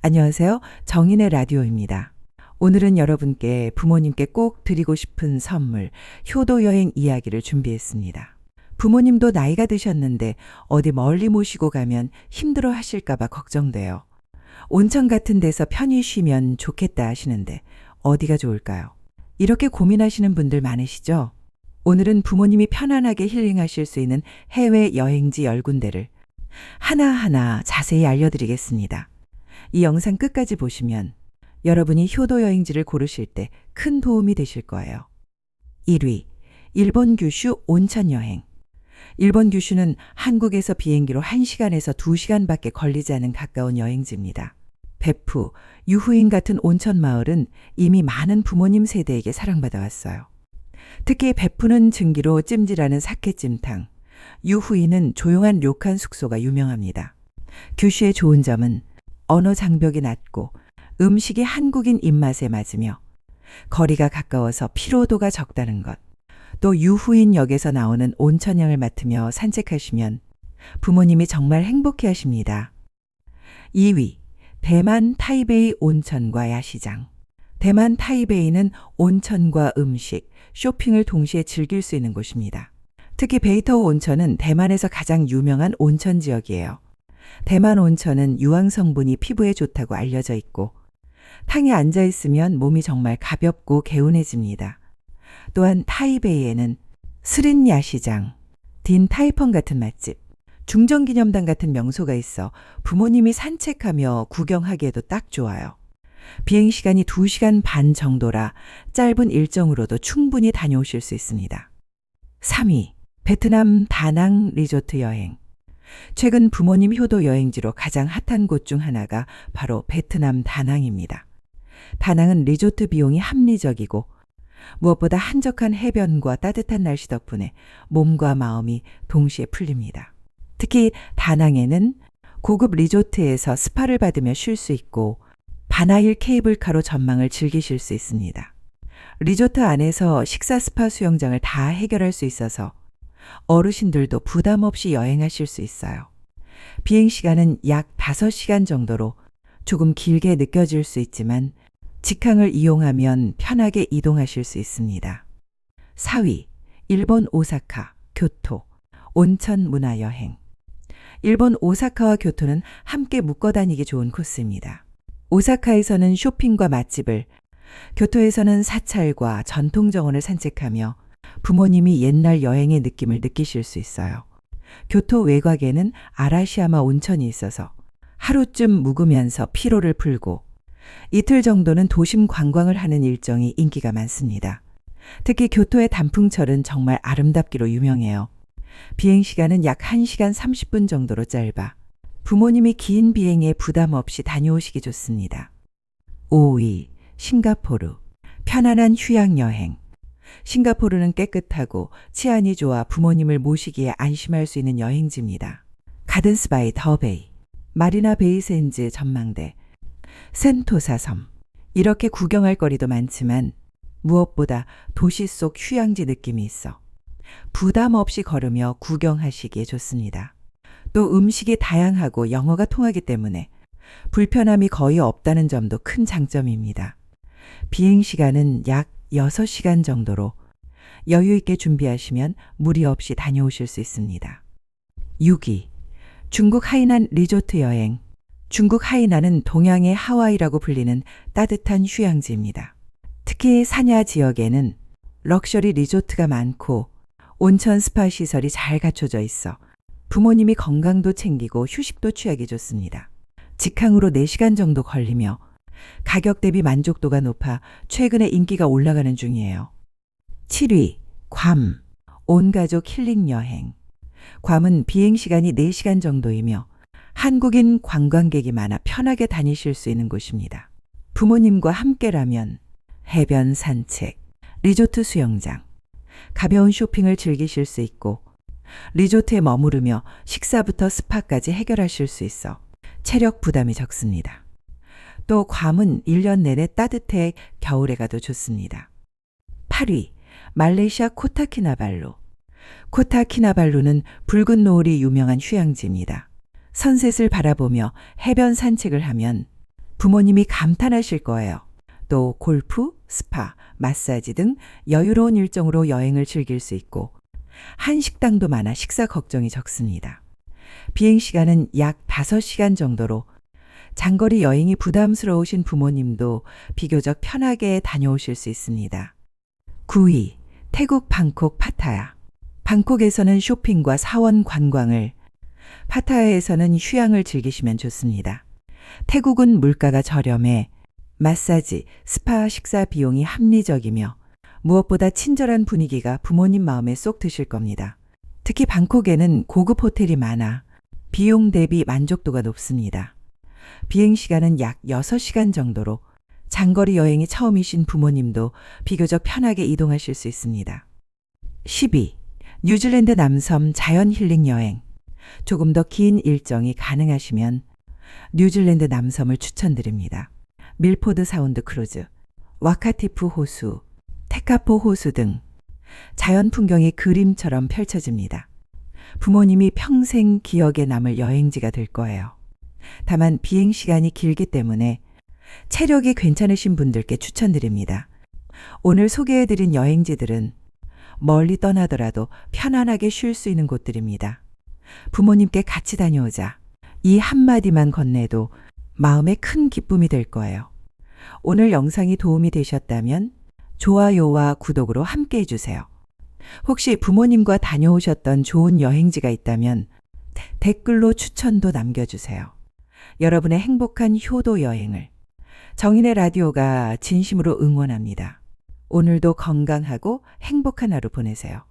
안녕하세요. 정인의 라디오입니다. 오늘은 여러분께 부모님께 꼭 드리고 싶은 선물, 효도 여행 이야기를 준비했습니다. 부모님도 나이가 드셨는데 어디 멀리 모시고 가면 힘들어 하실까봐 걱정돼요. 온천 같은 데서 편히 쉬면 좋겠다 하시는데 어디가 좋을까요? 이렇게 고민하시는 분들 많으시죠? 오늘은 부모님이 편안하게 힐링하실 수 있는 해외 여행지 10군데를 하나하나 자세히 알려드리겠습니다. 이 영상 끝까지 보시면 여러분이 효도 여행지를 고르실 때 큰 도움이 되실 거예요. 1위, 일본 규슈 온천 여행. 일본 규슈는 한국에서 비행기로 1시간에서 2시간밖에 걸리지 않은 가까운 여행지입니다. 베프, 유후인 같은 온천 마을은 이미 많은 부모님 세대에게 사랑받아 왔어요. 특히 베프는 증기로 찜질하는 사케찜탕, 유후인은 조용한 료칸 숙소가 유명합니다. 규슈의 좋은 점은 언어 장벽이 낮고 음식이 한국인 입맛에 맞으며 거리가 가까워서 피로도가 적다는 것. 또 유후인 역에서 나오는 온천향을 맡으며 산책하시면 부모님이 정말 행복해 하십니다. 2위. 대만 타이베이 온천과 야시장. 대만 타이베이는 온천과 음식, 쇼핑을 동시에 즐길 수 있는 곳입니다. 특히 베이터우 온천은 대만에서 가장 유명한 온천 지역이에요. 대만 온천은 유황 성분이 피부에 좋다고 알려져 있고 탕에 앉아 있으면 몸이 정말 가볍고 개운해집니다. 또한 타이베이에는 스린 야시장, 딘 타이펑 같은 맛집, 중정기념당 같은 명소가 있어 부모님이 산책하며 구경하기에도 딱 좋아요. 비행 시간이 2시간 반 정도라 짧은 일정으로도 충분히 다녀오실 수 있습니다. 3위, 베트남 다낭 리조트 여행. 최근 부모님 효도 여행지로 가장 핫한 곳 중 하나가 바로 베트남 다낭입니다. 다낭은 리조트 비용이 합리적이고 무엇보다 한적한 해변과 따뜻한 날씨 덕분에 몸과 마음이 동시에 풀립니다. 특히 다낭에는 고급 리조트에서 스파를 받으며 쉴 수 있고 바나힐 케이블카로 전망을 즐기실 수 있습니다. 리조트 안에서 식사 스파 수영장을 다 해결할 수 있어서 어르신들도 부담 없이 여행하실 수 있어요. 비행 시간은 약 5시간 정도로 조금 길게 느껴질 수 있지만 직항을 이용하면 편하게 이동하실 수 있습니다. 4위, 일본 오사카, 교토, 온천 문화 여행. 일본 오사카와 교토는 함께 묶어 다니기 좋은 코스입니다. 오사카에서는 쇼핑과 맛집을, 교토에서는 사찰과 전통 정원을 산책하며 부모님이 옛날 여행의 느낌을 느끼실 수 있어요. 교토 외곽에는 아라시야마 온천이 있어서 하루쯤 묵으면서 피로를 풀고 이틀 정도는 도심 관광을 하는 일정이 인기가 많습니다. 특히 교토의 단풍철은 정말 아름답기로 유명해요. 비행 시간은 약 1시간 30분 정도로 짧아 부모님이 긴 비행에 부담 없이 다녀오시기 좋습니다. 5위 싱가포르 편안한 휴양 여행 싱가포르는 깨끗하고 치안이 좋아 부모님을 모시기에 안심할 수 있는 여행지입니다. 가든스 바이 더베이, 마리나 베이센즈 전망대, 센토사 섬. 이렇게 구경할 거리도 많지만 무엇보다 도시 속 휴양지 느낌이 있어 부담 없이 걸으며 구경하시기에 좋습니다. 또 음식이 다양하고 영어가 통하기 때문에 불편함이 거의 없다는 점도 큰 장점입니다. 비행 시간은 약 6시간 정도로 여유 있게 준비하시면 무리 없이 다녀오실 수 있습니다. 6위. 중국 하이난 리조트 여행. 중국 하이난은 동양의 하와이라고 불리는 따뜻한 휴양지입니다. 특히 사냐 지역에는 럭셔리 리조트가 많고 온천 스파 시설이 잘 갖춰져 있어 부모님이 건강도 챙기고 휴식도 취하기 좋습니다. 직항으로 4시간 정도 걸리며 가격 대비 만족도가 높아 최근에 인기가 올라가는 중이에요. 7위, 괌. 온 가족 힐링 여행. 괌은 비행 시간이 4시간 정도이며 한국인 관광객이 많아 편하게 다니실 수 있는 곳입니다. 부모님과 함께라면 해변 산책, 리조트 수영장, 가벼운 쇼핑을 즐기실 수 있고 리조트에 머무르며 식사부터 스파까지 해결하실 수 있어 체력 부담이 적습니다. 또 괌은 1년 내내 따뜻해 겨울에 가도 좋습니다. 8위 말레이시아 코타키나발루 코타키나발루는 붉은 노을이 유명한 휴양지입니다. 선셋을 바라보며 해변 산책을 하면 부모님이 감탄하실 거예요. 또 골프, 스파, 마사지 등 여유로운 일정으로 여행을 즐길 수 있고 한식당도 많아 식사 걱정이 적습니다. 비행 시간은 약 5시간 정도로 장거리 여행이 부담스러우신 부모님도 비교적 편하게 다녀오실 수 있습니다. 9위 태국 방콕 파타야 방콕에서는 쇼핑과 사원 관광을 파타야에서는 휴양을 즐기시면 좋습니다. 태국은 물가가 저렴해 마사지, 스파 식사 비용이 합리적이며 무엇보다 친절한 분위기가 부모님 마음에 쏙 드실 겁니다. 특히 방콕에는 고급 호텔이 많아 비용 대비 만족도가 높습니다. 비행 시간은 약 6시간 정도로 장거리 여행이 처음이신 부모님도 비교적 편하게 이동하실 수 있습니다. 12. 뉴질랜드 남섬 자연 힐링 여행. 조금 더 긴 일정이 가능하시면 뉴질랜드 남섬을 추천드립니다. 밀포드 사운드 크루즈, 와카티프 호수, 테카포 호수 등 자연 풍경이 그림처럼 펼쳐집니다. 부모님이 평생 기억에 남을 여행지가 될 거예요. 다만 비행 시간이 길기 때문에 체력이 괜찮으신 분들께 추천드립니다. 오늘 소개해드린 여행지들은 멀리 떠나더라도 편안하게 쉴 수 있는 곳들입니다. 부모님께 같이 다녀오자. 이 한마디만 건네도 마음에 큰 기쁨이 될 거예요. 오늘 영상이 도움이 되셨다면 좋아요와 구독으로 함께 해주세요. 혹시 부모님과 다녀오셨던 좋은 여행지가 있다면 댓글로 추천도 남겨주세요. 여러분의 행복한 효도 여행을 정인의 라디오가 진심으로 응원합니다. 오늘도 건강하고 행복한 하루 보내세요.